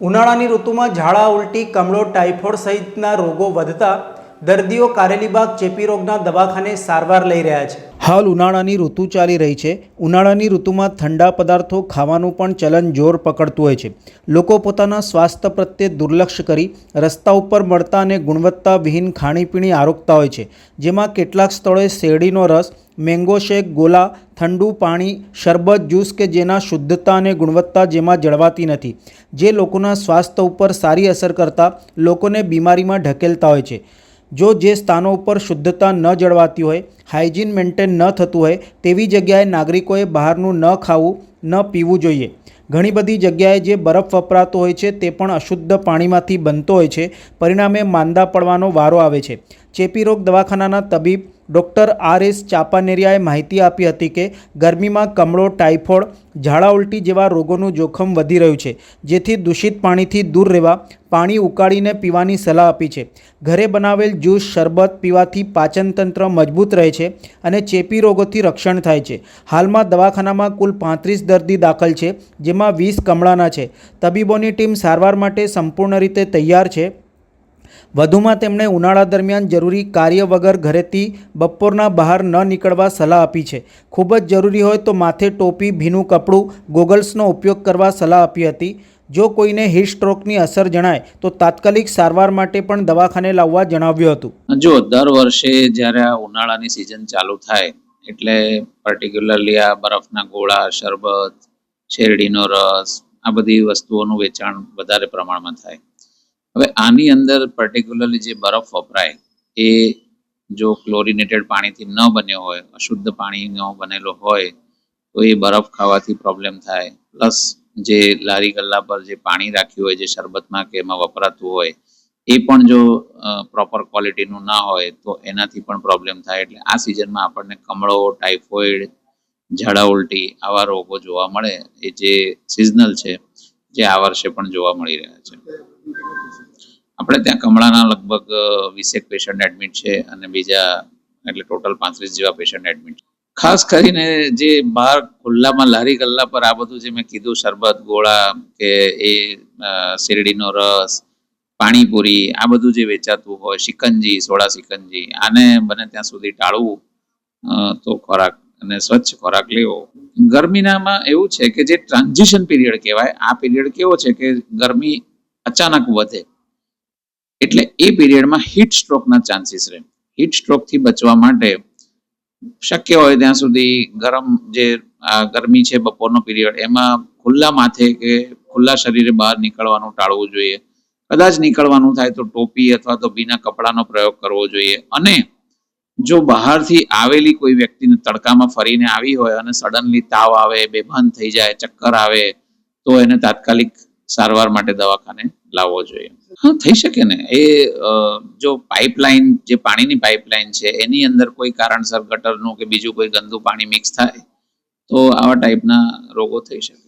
ઉનાળાની ઋતુમાં ઝાડા ઉલટી, કમળો, ટાઇફોઇડ સહિતના રોગો વધતા દર્દીઓ કારેલીબાગ ચેપી રોગના દવાખાને સારવાર લઈ રહ્યા છે. હાલ ઉનાળાની ઋતુ ચાલી રહી છે. ઉનાળાની ઋતુમાં ઠંડા પદાર્થો ખાવાનું પણ ચલન જોર પકડતું હોય છે. લોકો પોતાના સ્વાસ્થ્ય પ્રત્યે દુર્લક્ષ કરી રસ્તા ઉપર મળતા અને ગુણવત્તાવિહીન ખાણીપીણી આરોગતા હોય છે. જેમાં કેટલાક સ્થળોએ શેરડીનો રસ, મેંગો શેક, ગોલા, ઠંડુ પાણી, શરબત, જ્યુસ કે જેના શુદ્ધતા અને ગુણવત્તા જેમાં જળવાતી નથી. જે લોકોના સ્વાસ્થ્ય ઉપર સારી અસર કરતા લોકોને બીમારીમાં ઢકેલતા હોય છે. જો જે સ્થાનો ઉપર શુદ્ધતા ન જળવાતી હોય, હાઇજીન મેન્ટેન ન થતું હોય, તેવી જગ્યાએ નાગરિકોએ બહારનું ન ખાવું, ન પીવું જોઈએ. ઘણી બધી જગ્યાએ જે બરફ વપરાતો હોય છે, તે પણ અશુદ્ધ પાણીમાંથી બનતો હોય છે. પરિણામે માંદા પડવાનો વારો આવે છે. ચેપી રોગ દવાખાનાના તબીબ ડૉક્ટર આર એસ ચાપાનેરિયાએ માહિતી આપી હતી કે ગરમીમાં કમળો, ટાઇફોઇડ, ઝાડા ઉલટી જેવા રોગોનું જોખમ વધી રહ્યું છે, જેથી દૂષિત પાણીથી દૂર રહેવા પાણી ઉકાળીને પીવાની સલાહ આપી છે. ઘરે બનાવેલ જ્યુસ શરબત પીવાથી પાચનતંત્ર મજબૂત રહે છે અને ચેપી રોગોથી રક્ષણ થાય છે. હાલમાં દવાખાનામાં કુલ પાંત્રીસ દર્દી દાખલ છે, જેમાં વીસ કમળાના છે. તબીબોની ટીમ સારવાર માટે સંપૂર્ણ રીતે તૈયાર છે. વધુમાં તેમણે ઉનાળા દરમિયાન જરૂરી કાર્ય વગર ઘરેથી બપોરના બહાર ન નીકળવા સલાહ આપી છે. ખૂબ જ જરૂરી હોય તો માથે ટોપી, ભીનું કપડું, ગોગલ્સનો ઉપયોગ કરવા સલાહ આપી હતી. જો કોઈને હીટ સ્ટ્રોકની અસર જણાય, તો તાત્કાલિક સારવાર માટે પણ દવાખાને લાવવા જણાવ્યું હતું. જો દર વર્ષે જ્યારે આ ઉનાળાની સિઝન ચાલુ થાય, એટલે પર્ટિક્યુલરલી આ બરફના ગોળા, શરબત, શેરડીનો રસ, આ બધી વસ્તુઓનું વેચાણ વધારે પ્રમાણમાં થાય. હવે આની અંદર પર્ટિક્યુલરલી જે બરફ વપરાય, એ જો ક્લોરિનેટેડ પાણીથી ન બન્યો હોય, અશુદ્ધ પાણીનો બનેલો હોય, તો એ બરફ ખાવાથી પ્રોબ્લેમ થાય. પ્લસ જે લારી ગલ્લા પર જે પાણી રાખ્યું હોય, જે શરબતમાં કે એમાં વપરાતું હોય, એ પણ જો પ્રોપર ક્વોલિટીનું ના હોય, તો એનાથી પણ પ્રોબ્લેમ થાય. એટલે આ સિઝનમાં આપણને કમળો ટાઇફોઇડ ઝાડા ઉલટી આવા રોગો જોવા મળે, એ જે સિઝનલ છે, જે આ વર્ષે પણ જોવા મળી રહ્યા છે. આપણે ત્યાં કમળાના લગભગ વીસેક પેશન્ટ એડમિટ છે અને બીજા એટલે ટોટલ પાંત્રીસ જેવા પેશન્ટ એડમિટ છે. ખાસ કરીને જે બહાર ખુલ્લામાં લારી ગલ્લા પર આ બધું જે મેં કીધું, શરબત, ગોળા કે એ શેરડીનો રસ, પાણીપુરી, આ બધું જે વેચાતું હોય, શિકંજી, સોડા શિકંજી, આને બને ત્યાં સુધી ટાળવું તો ખોરાક અને સ્વચ્છ ખોરાક લેવો. ગરમીનામાં એવું છે કે જે ટ્રાન્ઝિશન પીરિયડ કહેવાય, આ પીરિયડ કેવો છે કે ગરમી અચાનક વધે. એટલે એ પીરિયડમાં હીટ સ્ટ્રોકના ચાન્સીસ રહે. હીટ સ્ટ્રોકથી બચવા માટે શક્ય હોય ત્યાં સુધી ગરમ જે ગરમી છે બપોરનો પીરિયડ, એમાં ખુલ્લા માથે કે ખુલ્લા શરીરે બહાર નીકળવાનું ટાળવું જોઈએ. કદાચ નીકળવાનું થાય તો ટોપી અથવા તો ભીના કપડાનો પ્રયોગ કરવો જોઈએ. અને જો બહારથી આવેલી કોઈ વ્યક્તિને તડકામાં ફરીને આવી હોય અને સડનલી તાવ આવે, બેભાન થઈ જાય, ચક્કર આવે, તો એને તાત્કાલિક સારવાર માટે દવાખાને લાવવો જોઈએ. હા, થઈ શકે ને. એ જો પાઇપલાઇન, જે પાણીની પાઇપલાઇન છે, એની અંદર કોઈ કારણસર ગટરનું કે બીજું કોઈ ગંદુ પાણી મિક્સ થાય, તો આવા ટાઈપના રોગો થઈ શકે.